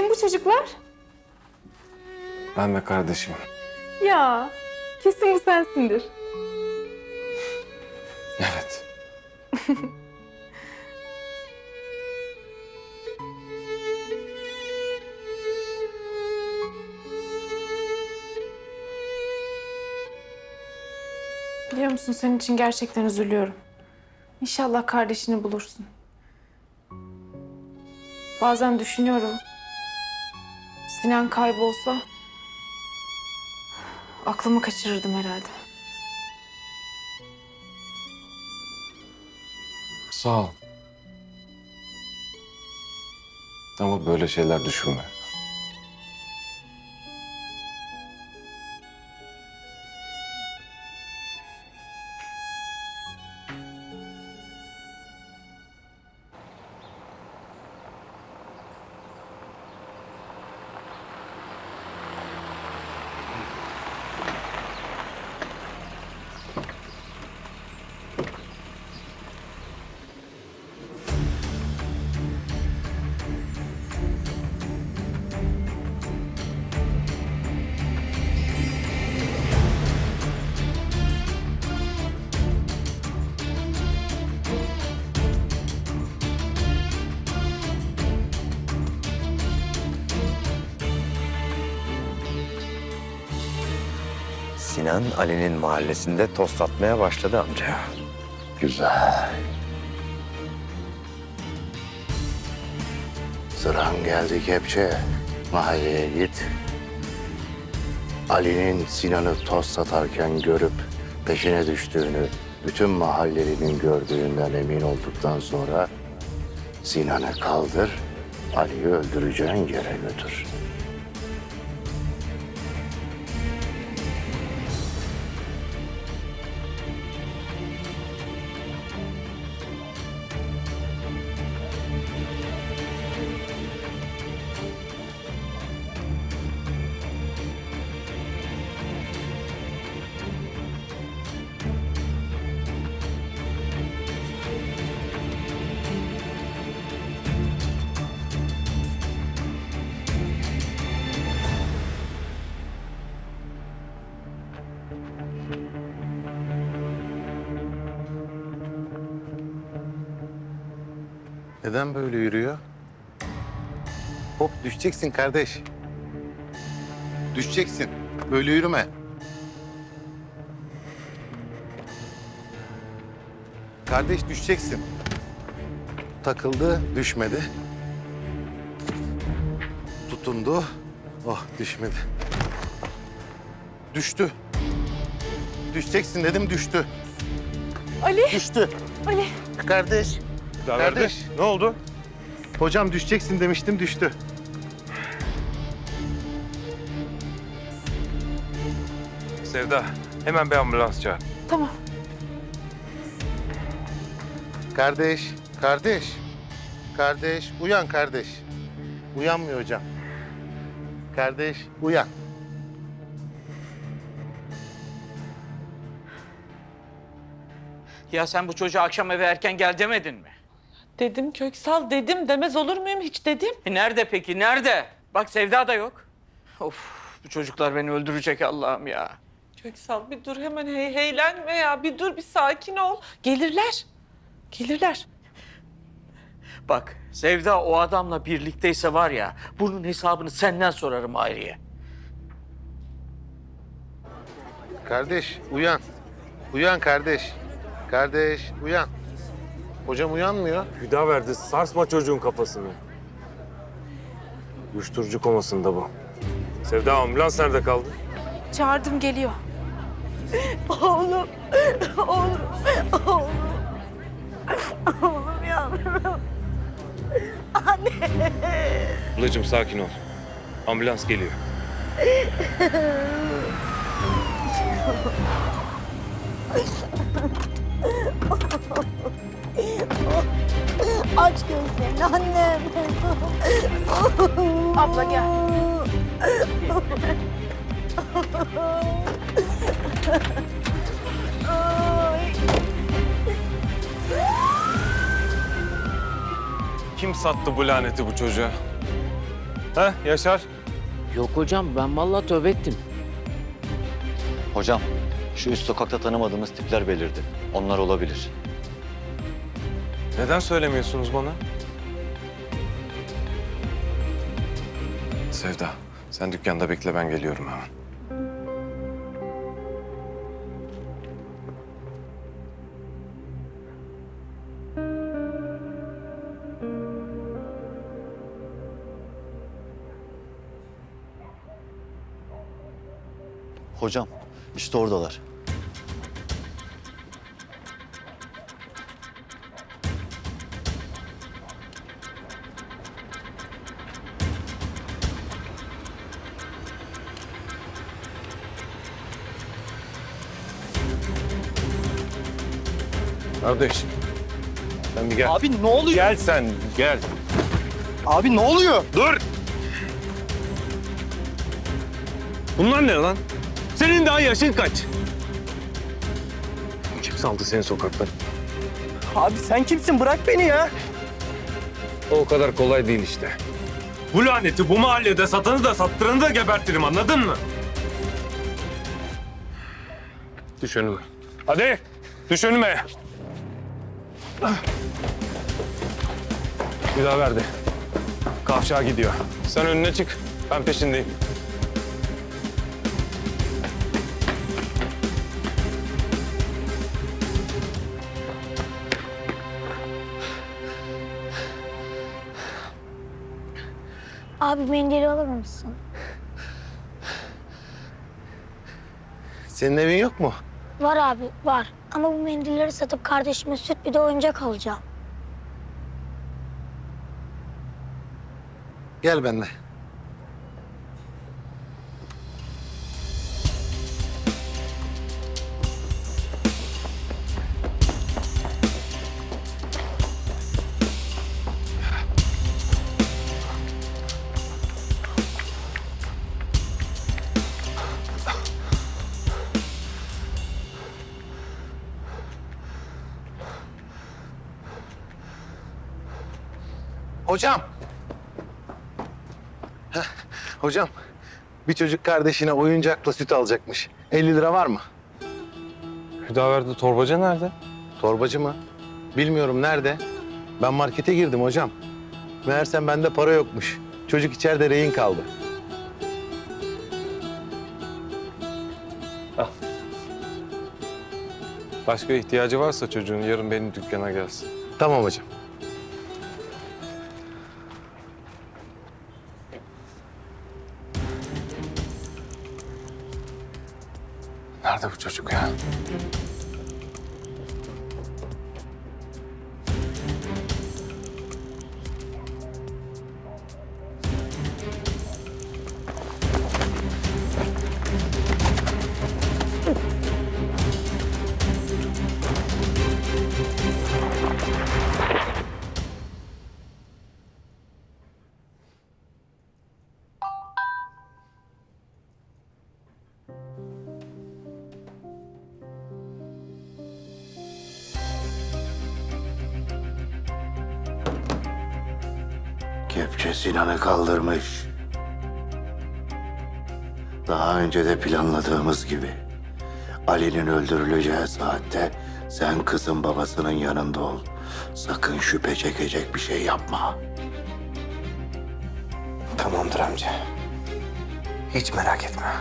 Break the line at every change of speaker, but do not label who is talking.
Kim bu çocuklar?
Ben ve kardeşim.
Ya kesin bu sensindir.
Evet.
Biliyor musun senin için gerçekten üzülüyorum. İnşallah kardeşini bulursun. Bazen düşünüyorum. Sinan kaybolsa aklımı kaçırırdım herhalde.
Sağ ol. Ama böyle şeyler düşünme.
Sinan Ali'nin mahallesinde tost atmaya başladı amca.
Güzel. Sıran geldi kepçe. Mahalleye git. Ali'nin Sinan'ı toz satarken görüp peşine düştüğünü bütün mahallelinin gördüğünden emin olduktan sonra Sinan'ı kaldır, Ali'yi öldüreceğin yere götür.
Neden böyle yürüyor? Hop düşeceksin kardeş. Düşeceksin. Böyle yürüme. Kardeş düşeceksin. Takıldı, düşmedi. Tutundu. Oh düşmedi. Düştü. Düşeceksin dedim düştü.
Ali,
Düştü.
Ali.
Kardeş. Kardeş.
Ne oldu?
Hocam düşeceksin demiştim düştü.
Sevda, hemen bir ambulans çağır.
Tamam.
Kardeş, kardeş. Kardeş, uyan kardeş. Uyanmıyor hocam. Kardeş, uyan.
Ya sen bu çocuğa akşam eve erken gel demedin mi?
Dedim Köksal dedim demez olur muyum hiç dedim.
E nerede peki nerede? Bak Sevda da yok. Of bu çocuklar beni öldürecek Allah'ım ya.
Köksal bir dur hemen hey heylenme ya bir dur bir sakin ol. Gelirler. Gelirler.
Bak Sevda o adamla birlikteyse var ya bunun hesabını senden sorarım Hayriye.
Kardeş, uyan. Uyan kardeş. Kardeş, uyan. Hocam uyanmıyor.
Hüda verdi, sarsma çocuğun kafasını. Uyuşturucu komasında bu. Sevda, ambulans nerede kaldı?
Çağırdım geliyor.
Oğlum. Oğlum. Oğlum. Oğlum yavrum.
Ablacığım sakin ol. Ambulans geliyor.
Aç gözlerini annem.
Abla gel.
Kim sattı bu laneti bu çocuğa? Ha Yaşar?
Yok hocam ben vallahi tövbe ettim.
Hocam, şu üst sokakta tanımadığımız tipler belirdi. Onlar olabilir.
Neden söylemiyorsunuz bana?
Sevda, sen dükkanda bekle ben geliyorum hemen.
Hocam, işte oradalar.
Kardeş. Sen bir gel.
Abi ne oluyor?
Gel sen gel.
Abi ne oluyor?
Dur! Bunlar ne lan? Senin daha yaşın kaç? Kim saldı seni sokaktan?
Abi sen kimsin? Bırak beni ya.
O kadar kolay değil işte. Bu laneti bu mahallede satanı da sattıranı da gebertirim anladın mı? Düş önüme. Hadi düş önüme. Bir daha verdi. Kavşağa gidiyor. Sen önüne çık. Ben peşindeyim.
Abi mendili alır mısın?
Senin evin yok mu?
Var abi var. Ama bu mendilleri satıp kardeşime süt bir de oyuncak alacağım.
Gel benimle. Hocam. Heh, hocam. Bir çocuk kardeşine oyuncakla süt alacakmış. 50 lira var mı?
Hüdaverdi torbacı nerede?
Torbacı mı? Bilmiyorum nerede. Ben markete girdim hocam. Meğersem bende para yokmuş. Çocuk içeride rehin kaldı.
Başka ihtiyacı varsa çocuğun yarın benim dükkana gelsin.
Tamam hocam.
Nerede bu çocuk ya?
Kepçe Sinan'ı kaldırmış. Daha önce de planladığımız gibi. Ali'nin öldürüleceği saatte sen kızın babasının yanında ol. Sakın şüphe çekecek bir şey yapma.
Tamamdır amca. Hiç merak etme.